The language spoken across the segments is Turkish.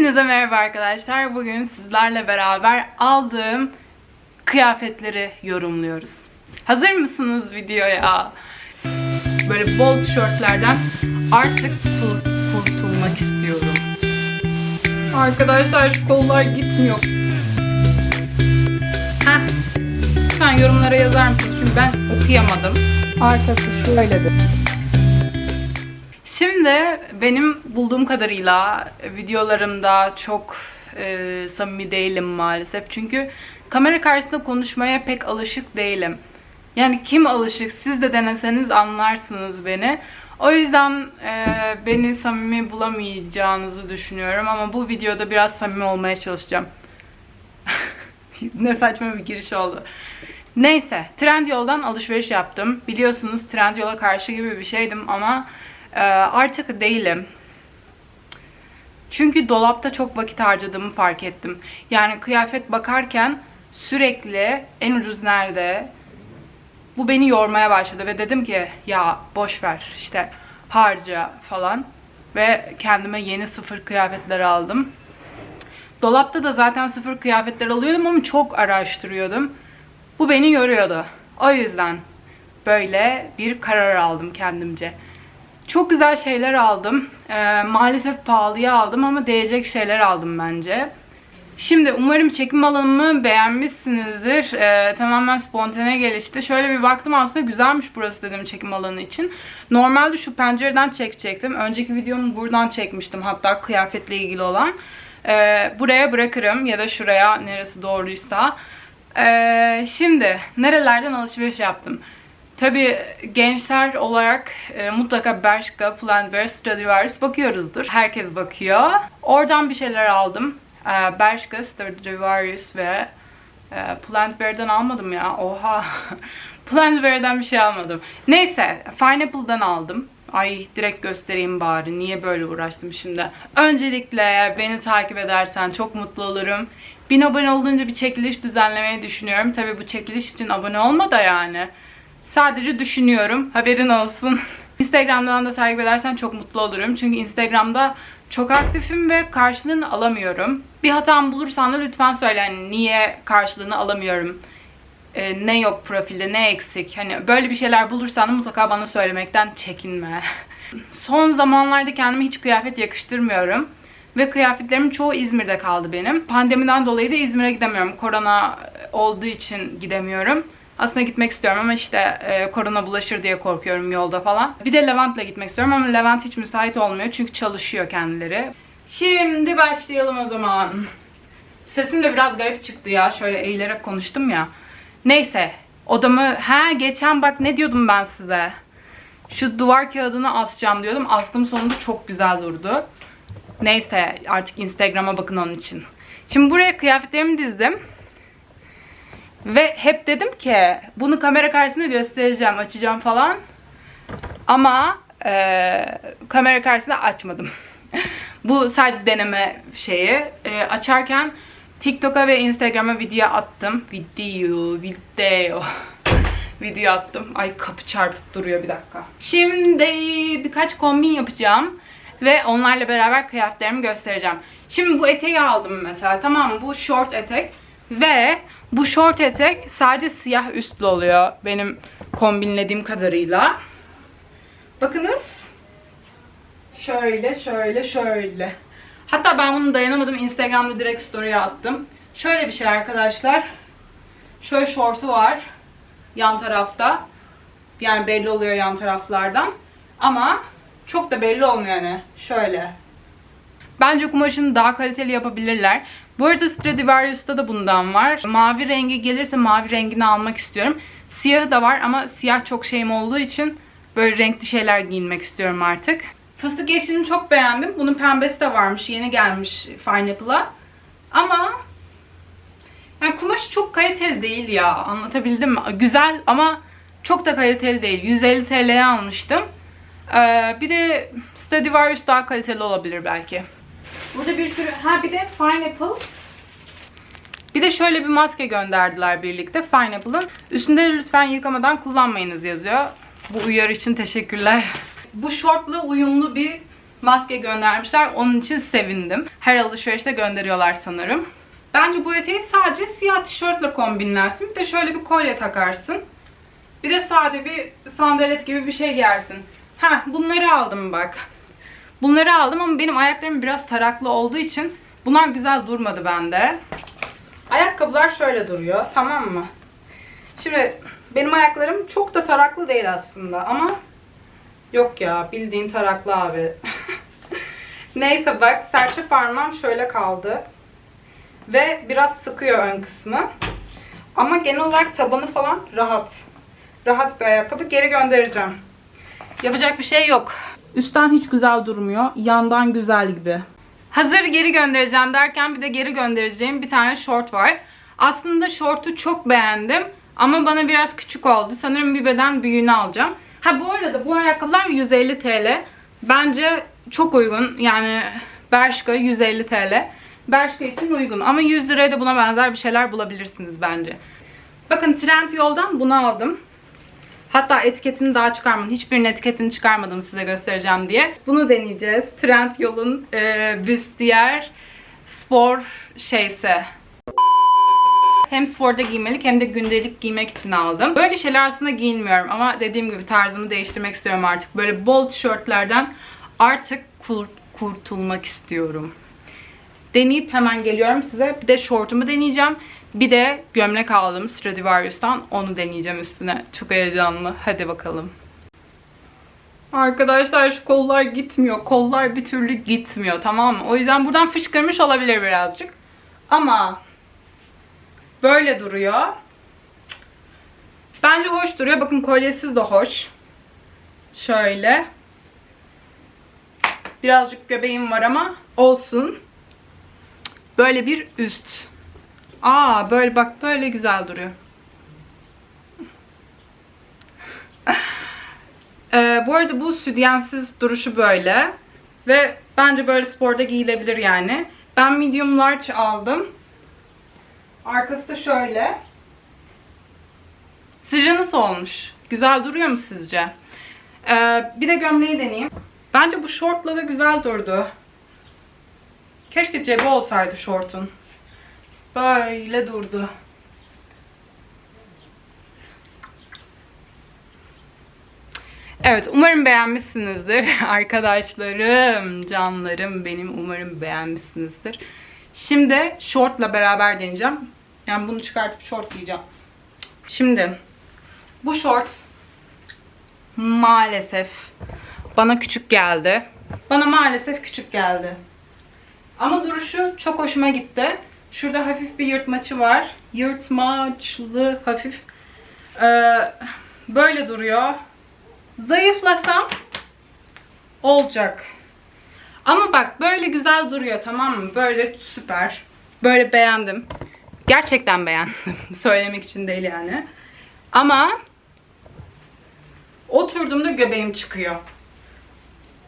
Hepinize merhaba arkadaşlar. Bugün sizlerle beraber aldığım kıyafetleri yorumluyoruz. Hazır mısınız videoya? Böyle bol tişörtlerden artık kurtulmak istiyorum. Arkadaşlar şu kollar gitmiyor. Heh. Lütfen yorumlara yazar mısınız? Çünkü ben okuyamadım. Arkası şöyledir. Şimdi benim bulduğum kadarıyla videolarımda çok e, samimi değilim maalesef. Çünkü kamera karşısında konuşmaya pek alışık değilim. Yani kim alışık siz de deneseniz anlarsınız beni. O yüzden e, beni samimi bulamayacağınızı düşünüyorum ama bu videoda biraz samimi olmaya çalışacağım. ne saçma bir giriş oldu. Neyse, Trendyol'dan alışveriş yaptım. Biliyorsunuz Trendyol'a karşı gibi bir şeydim ama e, artık değilim. Çünkü dolapta çok vakit harcadığımı fark ettim. Yani kıyafet bakarken sürekli en ucuz nerede? Bu beni yormaya başladı ve dedim ki ya boş ver işte harca falan ve kendime yeni sıfır kıyafetler aldım. Dolapta da zaten sıfır kıyafetler alıyordum ama çok araştırıyordum. Bu beni yoruyordu. O yüzden böyle bir karar aldım kendimce. Çok güzel şeyler aldım. Ee, maalesef pahalıya aldım ama değecek şeyler aldım bence. Şimdi umarım çekim alanımı beğenmişsinizdir. Ee, tamamen spontane gelişti. Şöyle bir baktım aslında güzelmiş burası dedim çekim alanı için. Normalde şu pencereden çekecektim. Önceki videomu buradan çekmiştim hatta kıyafetle ilgili olan. Ee, buraya bırakırım ya da şuraya neresi doğruysa. Ee, şimdi nerelerden alışveriş yaptım? Tabii gençler olarak e, mutlaka Bershka, Pull&Bear, Stradivarius bakıyoruzdur. Herkes bakıyor. Oradan bir şeyler aldım. E, Bershka, Stradivarius ve e, Pull&Bear'den almadım ya. Oha. Pull&Bear'den bir şey almadım. Neyse, Pineapple'dan aldım. Ay direkt göstereyim bari. Niye böyle uğraştım şimdi? Öncelikle beni takip edersen çok mutlu olurum. Bin abone olunca bir çekiliş düzenlemeyi düşünüyorum. Tabii bu çekiliş için abone olma da yani. Sadece düşünüyorum. Haberin olsun. Instagram'dan da takip edersen çok mutlu olurum. Çünkü Instagram'da çok aktifim ve karşılığını alamıyorum. Bir hatam bulursan da lütfen söyle hani niye karşılığını alamıyorum. Ee, ne yok profilde, ne eksik. Hani böyle bir şeyler bulursan da mutlaka bana söylemekten çekinme. Son zamanlarda kendime hiç kıyafet yakıştırmıyorum. Ve kıyafetlerimin çoğu İzmir'de kaldı benim. Pandemiden dolayı da İzmir'e gidemiyorum. Korona olduğu için gidemiyorum. Aslında gitmek istiyorum ama işte e, korona bulaşır diye korkuyorum yolda falan. Bir de Levent'le gitmek istiyorum ama Levent hiç müsait olmuyor çünkü çalışıyor kendileri. Şimdi başlayalım o zaman. Sesim de biraz garip çıktı ya. Şöyle eğilerek konuştum ya. Neyse. Odamı... Ha geçen bak ne diyordum ben size. Şu duvar kağıdını asacağım diyordum. Astım sonunda çok güzel durdu. Neyse artık Instagram'a bakın onun için. Şimdi buraya kıyafetlerimi dizdim. Ve hep dedim ki bunu kamera karşısında göstereceğim, açacağım falan. Ama e, kamera karşısında açmadım. Bu sadece deneme şeyi. E, açarken TikTok'a ve Instagram'a video attım. Video, video. video attım. Ay kapı çarpıp duruyor bir dakika. Şimdi birkaç kombin yapacağım. Ve onlarla beraber kıyafetlerimi göstereceğim. Şimdi bu eteği aldım mesela. Tamam? Bu short etek. Ve bu short etek sadece siyah üstlü oluyor. Benim kombinlediğim kadarıyla. Bakınız. Şöyle, şöyle, şöyle. Hatta ben bunu dayanamadım. Instagram'da direkt story'e attım. Şöyle bir şey arkadaşlar. Şöyle şortu var. Yan tarafta. Yani belli oluyor yan taraflardan. Ama çok da belli olmuyor yani. Şöyle. Bence kumaşını daha kaliteli yapabilirler. Bu arada Stradivarius'ta da bundan var. Mavi rengi gelirse mavi rengini almak istiyorum. Siyahı da var ama siyah çok şeyim olduğu için böyle renkli şeyler giyinmek istiyorum artık. Fıstık yeşilini çok beğendim. Bunun pembesi de varmış. Yeni gelmiş Pineapple'a. Ama yani kumaş çok kaliteli değil ya. Anlatabildim mi? Güzel ama çok da kaliteli değil. 150 TL'ye almıştım. Ee, bir de Stradivarius daha kaliteli olabilir belki. Burada bir sürü... Ha bir de Pineapple. Bir de şöyle bir maske gönderdiler birlikte Pineapple'ın. Üstünde de lütfen yıkamadan kullanmayınız yazıyor. Bu uyarı için teşekkürler. Bu şortla uyumlu bir maske göndermişler. Onun için sevindim. Her alışverişte gönderiyorlar sanırım. Bence bu eteği sadece siyah tişörtle kombinlersin. Bir de şöyle bir kolye takarsın. Bir de sade bir sandalet gibi bir şey giyersin. Ha bunları aldım bak. Bunları aldım ama benim ayaklarım biraz taraklı olduğu için bunlar güzel durmadı bende. Ayakkabılar şöyle duruyor tamam mı? Şimdi benim ayaklarım çok da taraklı değil aslında ama yok ya bildiğin taraklı abi. Neyse bak serçe parmağım şöyle kaldı. Ve biraz sıkıyor ön kısmı. Ama genel olarak tabanı falan rahat. Rahat bir ayakkabı. Geri göndereceğim. Yapacak bir şey yok. Üstten hiç güzel durmuyor. Yandan güzel gibi. Hazır geri göndereceğim derken bir de geri göndereceğim bir tane short var. Aslında shortu çok beğendim. Ama bana biraz küçük oldu. Sanırım bir beden büyüğünü alacağım. Ha bu arada bu ayakkabılar 150 TL. Bence çok uygun. Yani Bershka 150 TL. Bershka için uygun. Ama 100 liraya da buna benzer bir şeyler bulabilirsiniz bence. Bakın Trendyol'dan bunu aldım. Hatta etiketini daha çıkarmadım. Hiçbirinin etiketini çıkarmadım size göstereceğim diye. Bunu deneyeceğiz. Trendyol'un e, büstiyer spor şeysi. Hem sporda giymelik hem de gündelik giymek için aldım. Böyle şeyler aslında giyinmiyorum ama dediğim gibi tarzımı değiştirmek istiyorum artık. Böyle bol tişörtlerden artık kur- kurtulmak istiyorum. Deneyip hemen geliyorum size. Bir de şortumu deneyeceğim. Bir de gömlek aldım Stradivarius'tan. Onu deneyeceğim üstüne. Çok heyecanlı. Hadi bakalım. Arkadaşlar şu kollar gitmiyor. Kollar bir türlü gitmiyor tamam mı? O yüzden buradan fışkırmış olabilir birazcık. Ama böyle duruyor. Bence hoş duruyor. Bakın kolyesiz de hoş. Şöyle. Birazcık göbeğim var ama olsun. Böyle bir üst. Aa böyle bak böyle güzel duruyor. Ee, bu arada bu sütyensiz duruşu böyle. Ve bence böyle sporda giyilebilir yani. Ben medium large aldım. Arkası da şöyle. Sizce nasıl olmuş? Güzel duruyor mu sizce? Ee, bir de gömleği deneyeyim. Bence bu şortla da güzel durdu. Keşke cebi olsaydı şortun. Böyle durdu. Evet, umarım beğenmişsinizdir. Arkadaşlarım, canlarım benim umarım beğenmişsinizdir. Şimdi şortla beraber deneyeceğim. Yani bunu çıkartıp şort giyeceğim. Şimdi bu şort maalesef bana küçük geldi. Bana maalesef küçük geldi. Ama duruşu çok hoşuma gitti. Şurada hafif bir yırtmaçı var. Yırtmaçlı hafif. Ee, böyle duruyor. Zayıflasam olacak. Ama bak böyle güzel duruyor tamam mı? Böyle süper. Böyle beğendim. Gerçekten beğendim. Söylemek için değil yani. Ama oturduğumda göbeğim çıkıyor.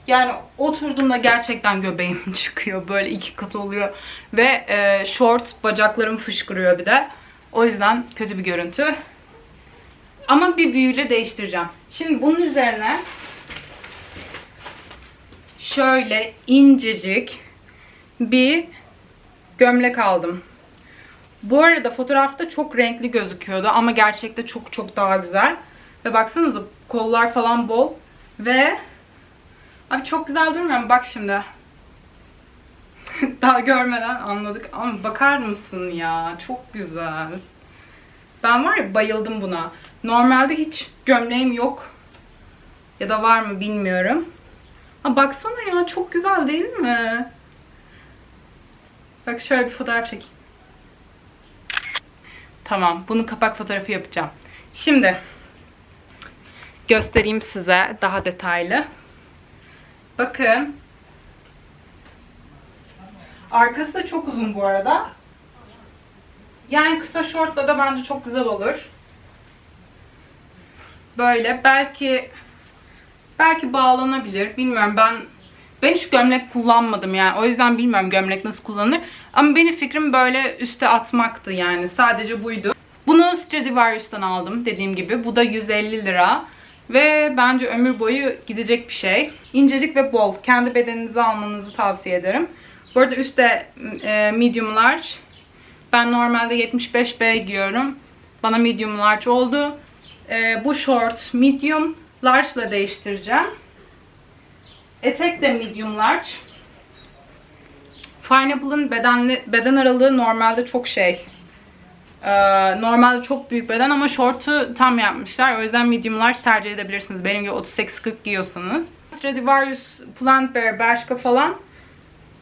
Yani oturduğumda gerçekten göbeğim çıkıyor. Böyle iki kat oluyor. Ve e, short bacaklarım fışkırıyor bir de. O yüzden kötü bir görüntü. Ama bir büyüyle değiştireceğim. Şimdi bunun üzerine şöyle incecik bir gömlek aldım. Bu arada fotoğrafta çok renkli gözüküyordu ama gerçekte çok çok daha güzel. Ve baksanıza kollar falan bol ve Abi çok güzel durmuyor mu? Bak şimdi. Daha görmeden anladık ama bakar mısın ya? Çok güzel. Ben var ya bayıldım buna. Normalde hiç gömleğim yok. Ya da var mı bilmiyorum. Ha baksana ya çok güzel değil mi? Bak şöyle bir fotoğraf çek. Tamam, bunu kapak fotoğrafı yapacağım. Şimdi göstereyim size daha detaylı. Bakın. Arkası da çok uzun bu arada. Yani kısa şortla da bence çok güzel olur. Böyle belki belki bağlanabilir. Bilmiyorum ben ben hiç gömlek kullanmadım yani. O yüzden bilmiyorum gömlek nasıl kullanılır. Ama benim fikrim böyle üste atmaktı yani. Sadece buydu. Bunu Stradivarius'tan aldım dediğim gibi. Bu da 150 lira. Ve bence ömür boyu gidecek bir şey. İncecik ve bol. Kendi bedeninize almanızı tavsiye ederim. Bu arada üstte e, medium large. Ben normalde 75B giyiyorum. Bana medium large oldu. E, bu short medium large ile değiştireceğim. Etek de medium large. Pineapple'ın bedenli, beden aralığı normalde çok şey. Ee, normalde çok büyük beden ama short'u tam yapmışlar. O yüzden medium large tercih edebilirsiniz. Benim gibi 38-40 giyiyorsanız. Stradivarius, Plant Bear, Bershka falan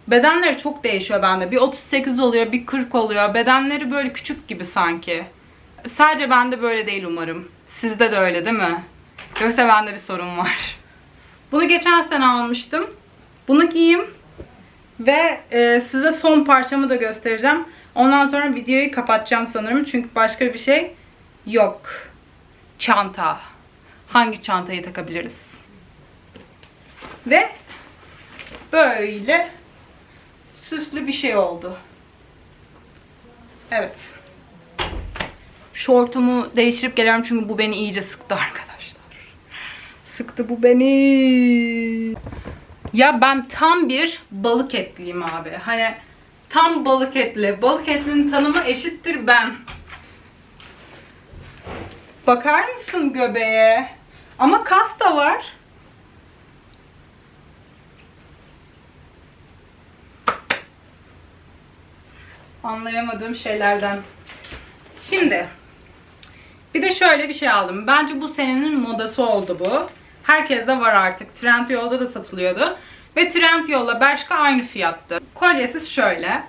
bedenleri çok değişiyor bende. Bir 38 oluyor, bir 40 oluyor. Bedenleri böyle küçük gibi sanki. Sadece bende böyle değil umarım. Sizde de öyle değil mi? Yoksa bende bir sorun var. Bunu geçen sene almıştım. Bunu giyeyim. Ve e, size son parçamı da göstereceğim. Ondan sonra videoyu kapatacağım sanırım. Çünkü başka bir şey yok. Çanta. Hangi çantayı takabiliriz? Ve böyle süslü bir şey oldu. Evet. Şortumu değiştirip geliyorum çünkü bu beni iyice sıktı arkadaşlar. Sıktı bu beni. Ya ben tam bir balık etliyim abi. Hani tam balık etli. Balık etlinin tanımı eşittir ben. Bakar mısın göbeğe? Ama kas da var. Anlayamadığım şeylerden. Şimdi bir de şöyle bir şey aldım. Bence bu senenin modası oldu bu. Herkes de var artık. Trendyol'da da satılıyordu. Ve Trendyol'la Bershka aynı fiyattı. Kolyesiz şöyle.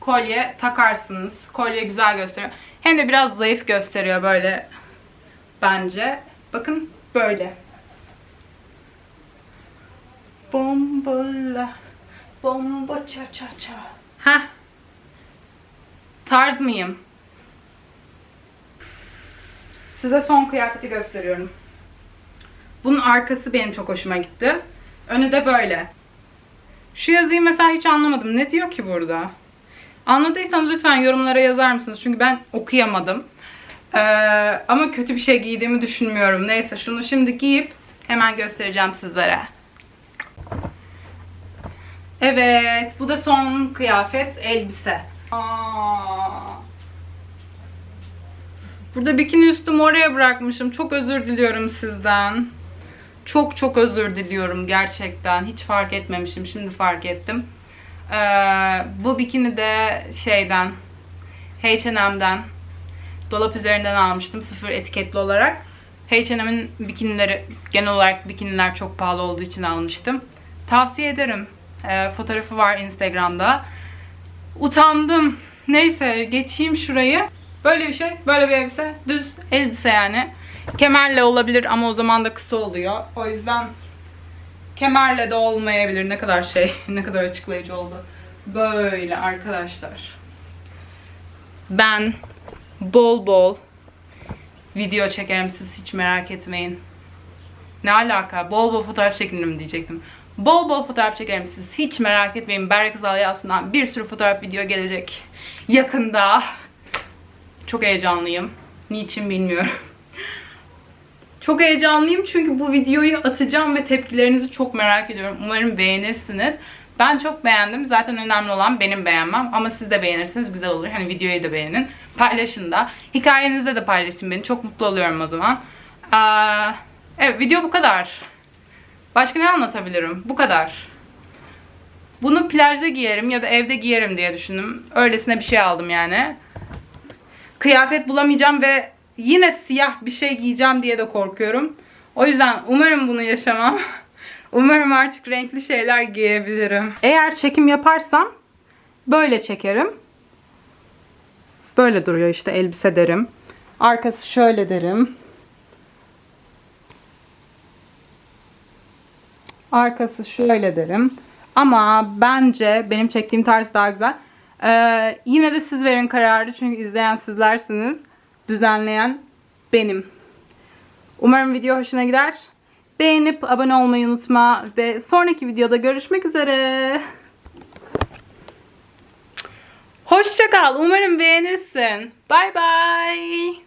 Kolye takarsınız. Kolye güzel gösteriyor. Hem de biraz zayıf gösteriyor böyle bence. Bakın böyle. Bombola. Bombo ça ça ça. Heh. Tarz mıyım? Size son kıyafeti gösteriyorum. Bunun arkası benim çok hoşuma gitti. Önü de böyle. Şu yazıyı mesela hiç anlamadım. Ne diyor ki burada? Anladıysanız lütfen yorumlara yazar mısınız? Çünkü ben okuyamadım. Ee, ama kötü bir şey giydiğimi düşünmüyorum. Neyse şunu şimdi giyip hemen göstereceğim sizlere. Evet, bu da son kıyafet, elbise. Aa. Burada bikini üstümü oraya bırakmışım. Çok özür diliyorum sizden. Çok çok özür diliyorum gerçekten. Hiç fark etmemişim. Şimdi fark ettim. Ee, bu bikini de şeyden H&M'den dolap üzerinden almıştım. Sıfır etiketli olarak. H&M'in bikinileri genel olarak bikiniler çok pahalı olduğu için almıştım. Tavsiye ederim. Ee, fotoğrafı var Instagram'da. Utandım. Neyse geçeyim şurayı. Böyle bir şey. Böyle bir elbise. Düz elbise yani. Kemerle olabilir ama o zaman da kısa oluyor. O yüzden kemerle de olmayabilir. Ne kadar şey, ne kadar açıklayıcı oldu. Böyle arkadaşlar. Ben bol bol video çekerim siz hiç merak etmeyin. Ne alaka? Bol bol fotoğraf çekinirim diyecektim. Bol bol fotoğraf çekerim siz hiç merak etmeyin. Berk Yalçın'dan bir sürü fotoğraf video gelecek. Yakında. Çok heyecanlıyım. Niçin bilmiyorum. Çok heyecanlıyım çünkü bu videoyu atacağım ve tepkilerinizi çok merak ediyorum. Umarım beğenirsiniz. Ben çok beğendim. Zaten önemli olan benim beğenmem. Ama siz de beğenirseniz güzel olur. Hani videoyu da beğenin. Paylaşın da. Hikayenizde de paylaşın beni. Çok mutlu oluyorum o zaman. Evet video bu kadar. Başka ne anlatabilirim? Bu kadar. Bunu plajda giyerim ya da evde giyerim diye düşündüm. Öylesine bir şey aldım yani. Kıyafet bulamayacağım ve yine siyah bir şey giyeceğim diye de korkuyorum. O yüzden umarım bunu yaşamam. Umarım artık renkli şeyler giyebilirim. Eğer çekim yaparsam böyle çekerim. Böyle duruyor işte elbise derim. Arkası şöyle derim. Arkası şöyle derim. Ama bence benim çektiğim tarz daha güzel. Ee, yine de siz verin kararı çünkü izleyen sizlersiniz. Düzenleyen benim. Umarım video hoşuna gider. Beğenip abone olmayı unutma ve sonraki videoda görüşmek üzere. Hoşça kal. Umarım beğenirsin. Bye bye.